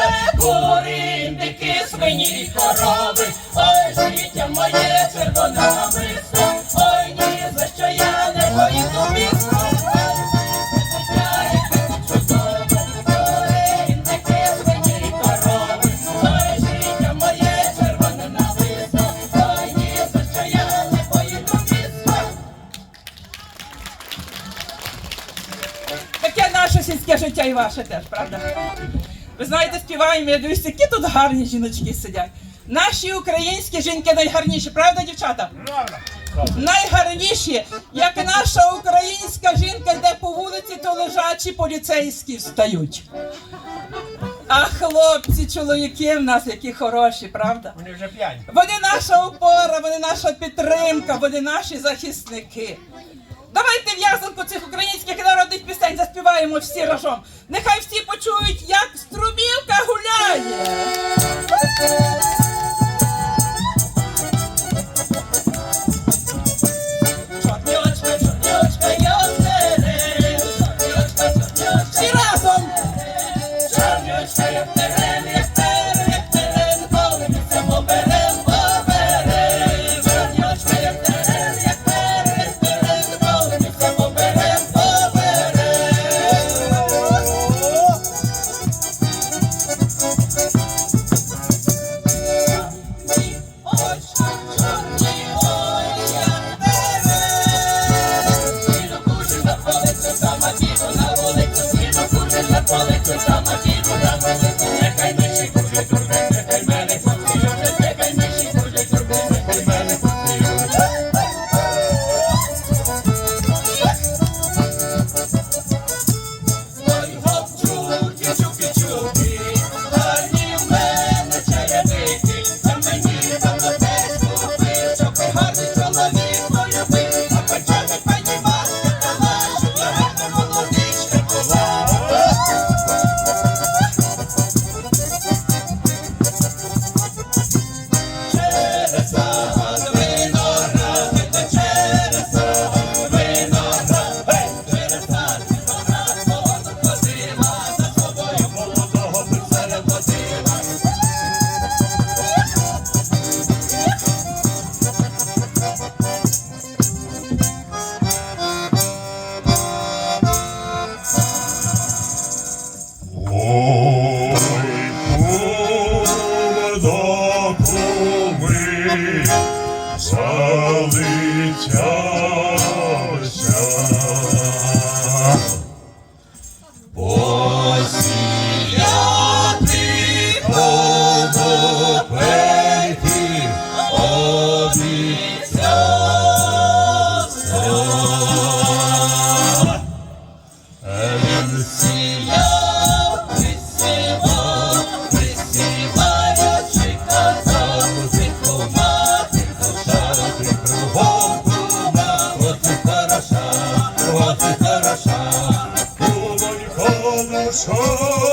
корови, кури, дики, свині, корови, ой, життя моє червона бриста, ой, ні, за що я не поїду місто. Таке наше сільське життя і ваше теж, правда? Ви знаєте, співаємо, я дивлюсь, які тут гарні жіночки сидять. Наші українські жінки найгарніші, правда, дівчата? Найгарніші, як наша українська жінка, йде по вулиці, то лежачі поліцейські встають. А хлопці, чоловіки в нас, які хороші, правда? Вони вже п'яні. Вони наша опора, вони наша підтримка, вони наші захисники. Давайте в'язанку цих українських народних пісень заспіваємо всі разом. Нехай всі почують, як струмілка гуляє. Славиться